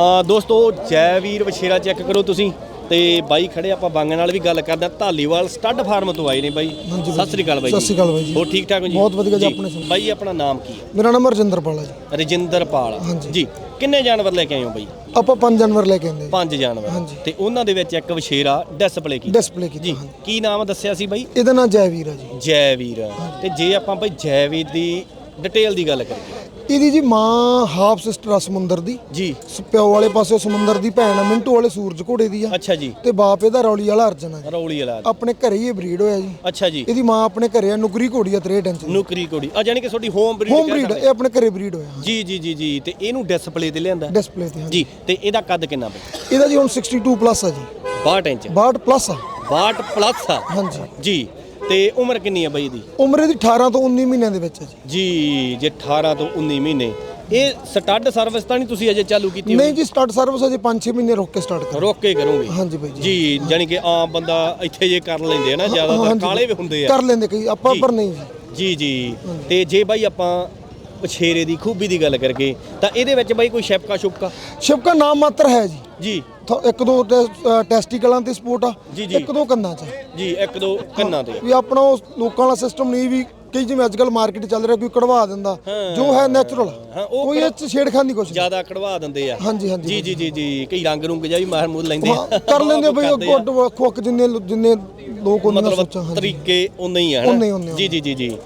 ਆ ਦੋਸਤੋ ਜੈਵੀਰ ਵਛੇਰਾ ਚੈੱਕ ਕਰੋ ਤੁਸੀਂ ਤੇ ਬਾਈ ਖੜੇ ਆਪਾਂ ਬਾਂਗੇ ਨਾਲ ਵੀ ਗੱਲ ਕਰਦੇ ਹਾਂ। ਧਾਲੀਵਾਲ ਸਟੱਡ ਫਾਰਮ ਤੋਂ ਆਏ ਨੇ ਬਾਈ। ਹਾਂਜੀ ਬਾਈ ਸਤਿ ਸ੍ਰੀ ਅਕਾਲ ਬਾਈ ਸਤਿ ਸ੍ਰੀ ਅਕਾਲ ਬਾਈ ਜੀ। ਹੋਰ ਠੀਕ ਠਾਕ ਹੋ ਜੀ? ਬਹੁਤ ਵਧੀਆ ਜੀ, ਆਪਣੇ ਸੁਣਾਓ। ਬਾਈ ਆਪਣਾ ਨਾਮ ਕੀ ਹੈ? ਮੇਰਾ ਨਾਮ ਰਜਿੰਦਰਪਾਲ ਹੈ ਜੀ। ਰਜਿੰਦਰਪਾਲ ਹਾਂਜੀ। ਜੀ ਕਿੰਨੇ ਜਾਨਵਰ ਲੈ ਕੇ ਆਏ ਹੋ ਬਾਈ? ਆਪਾਂ 5 ਜਾਨਵਰ ਲੈ ਕੇ ਆਂਦੇ ਪੰਜ ਜਾਨਵਰ। ਹਾਂਜੀ। ਤੇ ਉਹਨਾਂ ਦੇ ਵਿੱਚ ਇੱਕ ਵਛੇਰਾ ਡਿਸਪਲੇ ਕੀਤਾ। ਡਿਸਪਲੇ ਕੀਤਾ ਜੀ ਹਾਂਜੀ। ਕੀ ਨਾਮ ਦੱਸਿਆ ਸੀ ਬਾਈ? ਇਹਦਾ ਨਾਮ ਜੈਵੀਰ ਹੈ ਜੀ। ਜੈਵੀਰ ਤੇ ਜੇ ਆਪਾਂ ਬਾਈ ਜੈਵੀਰ ਦੀ ਡਿਟੇਲ ਦੀ ਗੱਲ ਕਰੀਏ ਇਹਦੀ ਜੀ ਮਾਂ ਹਾਫ ਸਿਸਟਰ ਆ ਸਮੁੰਦਰ ਦੀ। ਜੀ। ਪਿਓ ਵਾਲੇ ਪਾਸੇ ਸਮੁੰਦਰ ਦੀ ਭੈਣ ਆ ਮਿੰਟੂ ਵਾਲੇ ਸੂਰਜ ਘੋੜੇ ਦੀ ਆ। ਅੱਛਾ ਜੀ। ਤੇ ਬਾਪ ਇਹਦਾ ਰੌਲੀ ਵਾਲਾ ਅਰਜਨ ਆ ਜੀ। ਰੌਲੀ ਵਾਲਾ। ਆਪਣੇ ਘਰੇ ਹੀ ਬਰੀਡ ਹੋਇਆ ਜੀ। ਅੱਛਾ ਜੀ। ਇਹਦੀ ਮਾਂ ਆਪਣੇ ਘਰੇ ਆ ਨੁਕਰੀ ਘੋੜੀ ਆ 63 ਇੰਚ ਨੁਕਰੀ ਕੋੜੀ ਆ ਜਾਨੀ ਕਿ ਤੁਹਾਡੀ ਹੋਮ ਬਰੀਡ ਹੋਮ ਬਰੀਡ ਇਹ ਆਪਣੇ ਘਰੇ ਬਰੀਡ ਹੋਇਆ। ਜੀ ਜੀ ਜੀ ਜੀ। ਤੇ ਇਹਨੂੰ ਡਿਸਪਲੇ ਤੇ ਲਿਆਂਦਾ? ਡਿਸਪਲੇ ਤੇ ਜੀ ਤੇ ਇਹਦਾ ਕੱਦ ਕਿੰਨਾ ਬਈ ਇਹਦਾ ਜੀ ਹੁਣ 62 ਪਲੱਸ ਆ ਜੀ। 62 ਇੰਚ। 62 ਪਲੱਸ ਆ। 62 ਪਲੱਸ ਆ। ਹਾਂਜੀ। ਜੀ। ਤੇ ਉਮਰ ਕਿੰਨੀ ਆ ਬਈ ਇਹਦੀ ਉਮਰ ਇਹਦੀ 18 ਤੋਂ 19 ਮਹੀਨਿਆਂ ਦੇ ਵਿੱਚ ਹੈ ਜੀ। ਜੀ ਜੇ 18 ਤੋਂ 19 ਮਹੀਨੇ। ਇਹ ਸਟੱਡ ਸਰਵਿਸ ਤਾਂ ਨਹੀਂ ਤੁਸੀਂ ਅਜੇ ਚਾਲੂ ਕੀਤੀ ਨਹੀਂ ਜੀ ਸਟਾਰਟ ਸਰਵਿਸ ਅਜੇ 5-6 ਮਹੀਨੇ ਰੁਕ ਕੇ ਸਟਾਰਟ ਕਰ ਰੋਕ ਕੇ ਕਰੋਗੇ? ਹਾਂਜੀ ਬਾਈ ਜੀ। ਜੀ ਜਾਨੀ ਕਿ ਆਮ ਬੰਦਾ ਇੱਥੇ ਜੇ ਕਰ ਲੈਂਦੇ ਆ ਨਾ ਜ਼ਿਆਦਾਤਰ ਹਾਂਜੀ। ਕਾਲੇ ਵੀ ਹੁੰਦੇ ਆ। ਕਰ ਲੈਂਦੇ ਕਈ ਆਪਾਂ ਜੀ। ਪਰ ਨਹੀਂ ਜੀ। ਜੀ ਜੀ। ਤੇ ਜੇ ਬਾਈ ਆਪਾਂ ਪਛੇਰੇ ਦੀ ਖੂਬੀ ਦੀ ਗੱਲ ਕਰਕੇ। ਤਾਂ ਇਹਦੇ ਵਿੱਚ ਬਾਈ ਕੋਈ ਸ਼ੈਪਕਾ ਸ਼ੁਪਕਾ? ਸ਼ਿਵਕਾ ਨਾਮ ਮਾਤਰ ਹੈ ਜੀ। ਜੀ। ਥੋ- ਇੱਕ ਦੋ ਟੈਸ- ਟੈਸਟੀਕਲਾਂ ਤੇ ਸਪੋਰਟ ਆ। ਜੀ, ਜੀ। ਇੱਕ ਦੋ ਕੰਨਾਂ 'ਚ ਜੀ ਇੱਕ ਦੋ ਕੰਨਾਂ ਤੇ। ਵੀ ਆਪਣਾ ਲੋਕਾਂ ਵਾਲਾ ਸਿਸਟਮ ਨਹੀਂ ਵੀ ਕਈ ਜਿਵੇਂ ਅੱਜ ਕੱਲ ਮਾਰਕੀਟ ਚੱਲ ਰਿਹਾ ਕੋਈ ਕਢਵਾ ਦਿੰਦਾ। ਜੋ ਹੈ ਨੈਚੁਰਲ ਹਾਂ, ਉਹ ਕੋਈ ਇਹ 'ਚ ਛੇੜਖਾਨੀ ਕੁਛ ਨਹੀਂ ਜ਼ਿਆਦਾ ਕਢਵਾ ਦਿੰਦੇ ਆ। ਹਾਂਜੀ ਹਾਂਜੀ ਜੀ ਜੀ ਜੀ ਜੀ। ਕਈ ਰੰਗ ਰੁੰਗ ਵੀ ਮਾਰ ਮੂਰ ਲੈਂਦੇ ਹਾਂ, ਕਰ ਲੈਂਦੇ ਆ ਬਈ ਉਹ ਕਰਦੇ ਆ। ਗੁੱਡ ਵੱਖ ਜਿੰਨੇ ਜਿੰਨੇ ਲੋਕ ਉਹਨਾਂ ਦਾ ਮਤਲਬ ਸੋਚਾਂ ਹਾਂਜੀ। ਤਰੀਕੇ ਉਨੇ ਹੀ ਆ ਉਨੇ ਹੀ, ਹਨਾ ਉਨੇ ਹੀ। ਜੀ ਜੀ ਜੀ ਜੀ।